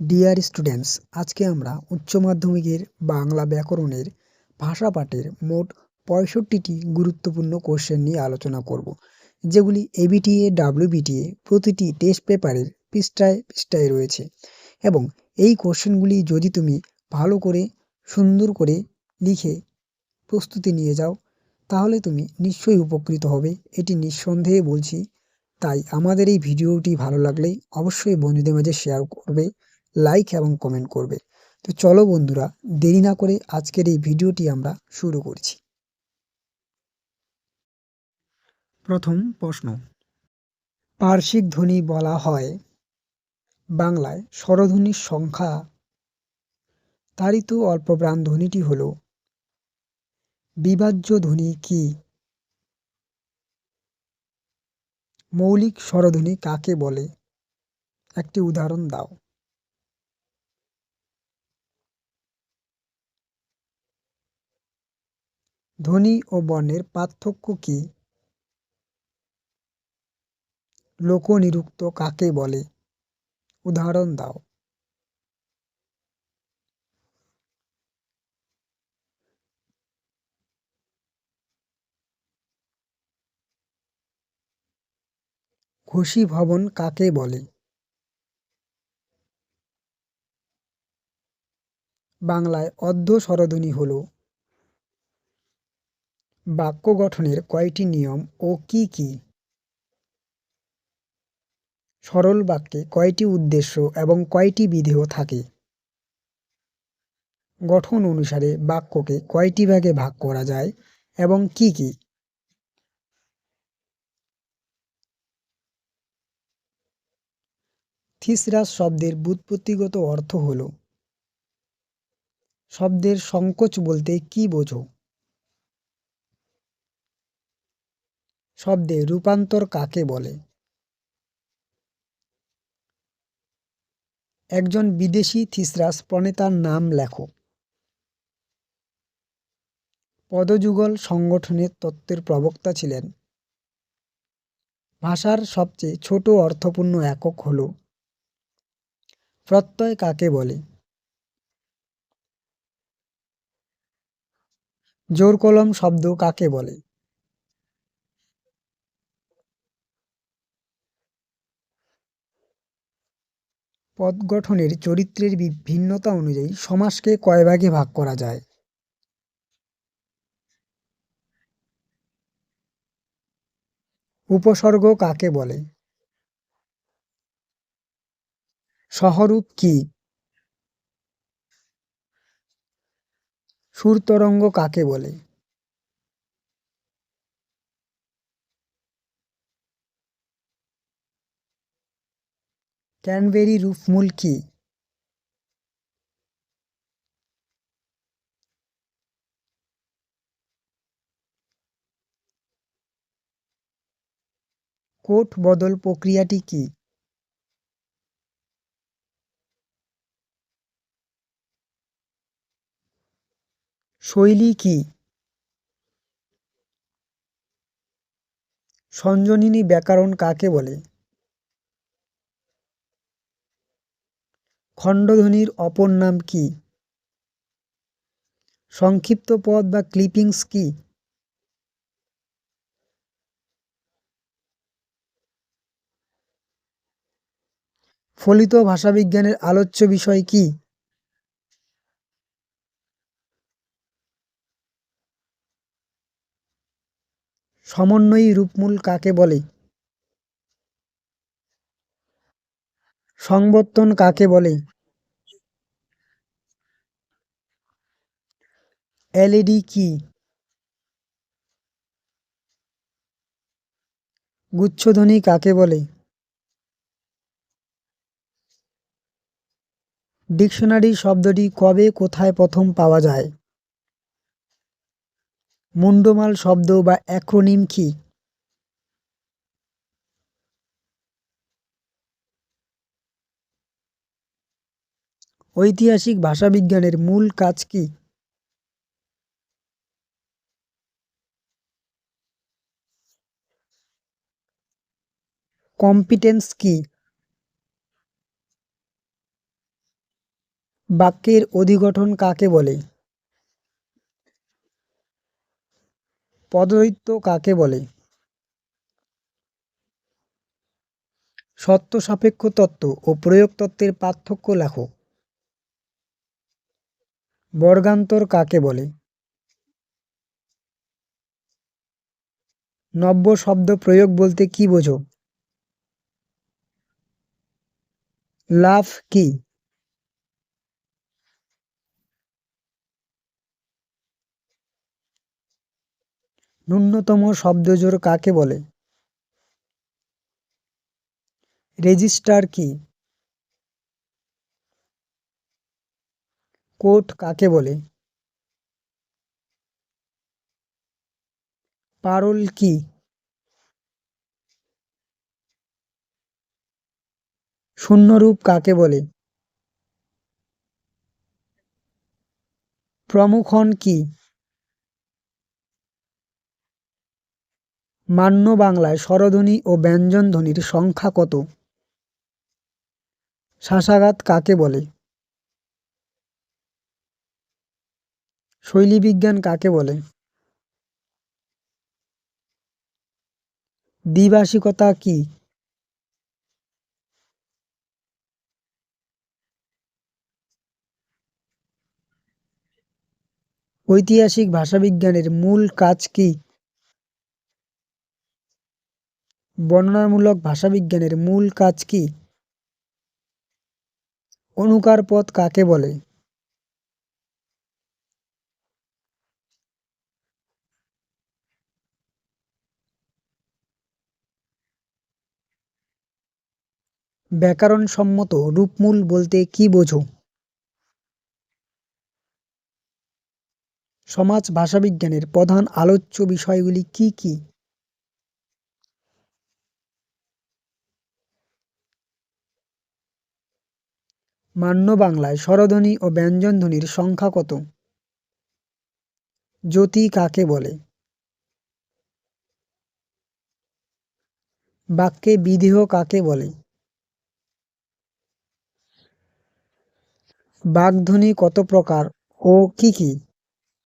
Dear students আজকে আমরা উচ্চ মাধ্যমিকের বাংলা ব্যাকরণের ভাষা পাঠের মোট পঁয়ষট্টিটি গুরুত্বপূর্ণ কোশ্চেন নিয়ে আলোচনা করব, যেগুলি এবিটিএ ডাব্লিউবিটিএ প্রতিটি টেস্ট পেপারের পৃষ্ঠায় পৃষ্ঠায় রয়েছে এবং এই কোশ্চেনগুলি যদি তুমি ভালো করে, সুন্দর করে লিখে প্রস্তুতি নিয়ে যাও, তাহলে তুমি নিশ্চয়ই উপকৃত হবে। এটি নিঃসন্দেহে বলছি, তাই আমাদের এই ভিডিওটি ভালো লাগলেই অবশ্যই বন্ধুদের মাঝে শেয়ার করবে। লাইক এবং কমেন্ট করবে। তো চলো বন্ধুরা, দেরি না করে আজকের এই ভিডিওটি আমরা শুরু করছি। প্রথম প্রশ্ন পার্শ্বিক ধ্বনি বলা হয় বাংলায় স্বরধ্বনির সংখ্যা। তারিত অল্পপ্রাণ ধ্বনিটি হল, বিভাজ্য ধ্বনি কি? মৌলিক স্বরধ্বনি কাকে বলে? একটি উদাহরণ দাও। ধ্বনি ও বর্ণের পার্থক্য কি? লোকনিরুক্ত কাকে বলে? উদাহরণ দাও। খুশি ভবন কাকে বলে? বাংলায় অর্ধ স্বরধ্বনি হল বাক্য গঠনের কয়টি নিয়ম ও কি কি? সরল বাক্যে কয়টি উদ্দেশ্য এবং কয়টি বিধেয় থাকে? গঠন অনুসারে বাক্যকে কয়টি ভাগে ভাগ করা যায় এবং কি কি? থিসরাস শব্দের ব্যুৎপত্তিগত অর্থ হল শব্দের সংকোচ বলতে কি বোঝো? শব্দে রূপান্তর কাকে বলে? একজন বিদেশি থিসরাস প্রণেতার নাম লেখো। পদযুগল সংগঠনের তত্ত্বের প্রবক্তা ছিলেন। ভাষার সবচেয়ে ছোট অর্থপূর্ণ একক হল প্রত্যয় কাকে বলে? জোর কলম শব্দ কাকে বলে? পদ গঠনের চরিত্রের ভিন্নতা অনুযায়ী সমাসকে কয় ভাগে ভাগ করা যায়? উপসর্গ কাকে বলে? সহরূপ কি? সুরতরঙ্গ কাকে বলে? ক্যানবেরি রূপমূল কি? কোট বদল প্রক্রিয়াটি কি? শৈলী কি? সঞ্জনিনী ব্যাকরণ কাকে বলে? খণ্ডধ্বনির অপর নাম কি? সংক্ষিপ্ত পদ বা ক্লিপিংস কি? ফলিত ভাষাবিজ্ঞানের আলোচ্য বিষয় কি? সমন্বয়ী রূপমূল কাকে বলে? সংবর্তন কাকে বলে? এলইডি কি? গুচ্ছধ্বনি কাকে বলে? ডিকশনারি শব্দটি কবে, কোথায় প্রথম পাওয়া যায়? মুন্ডমাল শব্দ বা অ্যাক্রোনিম কি? ঐতিহাসিক ভাষাবিজ্ঞানের মূল কাজ কি? কম্পিটেন্স কি? বাক্যের অধিগঠন কাকে বলে? পদদৈত্য কাকে বলে? সত্য সাপেক্ষ তত্ত্ব ও প্রয়োগ তত্ত্বের পার্থক্য লেখো। বর্গান্তর কাকে বলে? নব্য শব্দ প্রয়োগ বলতে কি বোঝো? লাভ কি? ন্যূনতম শব্দজোড় কাকে বলে? রেজিস্টার কি? কোট কাকে বলে? পারল কি? শূন্যরূপ কাকে বলে? প্রমুখন কি? মান্য বাংলায় স্বরধ্বনি ও ব্যঞ্জনধ্বনির সংখ্যা কত? শ্বাসাঘাত কাকে বলে? শৈলীবিজ্ঞান কাকে বলে? দ্বিভাষিকতা কি? ঐতিহাসিক ভাষাবিজ্ঞানের মূল কাজ কি? বর্ণনামূলক ভাষাবিজ্ঞানের মূল কাজ কি? অনুকার পথ কাকে বলে? ব্যাকরণসম্মত রূপমূল বলতে কি বোঝো? সমাজ ভাষাবিজ্ঞানের প্রধান আলোচ্য বিষয়গুলি কি কি? মান্য বাংলায় স্বরধ্বনি ও ব্যঞ্জনধ্বনির সংখ্যা কত? জ্যোতি কাকে বলে? বাক্যে বিধেয় কাকে বলে? বাগধ্বনি কত প্রকার ও কি কি?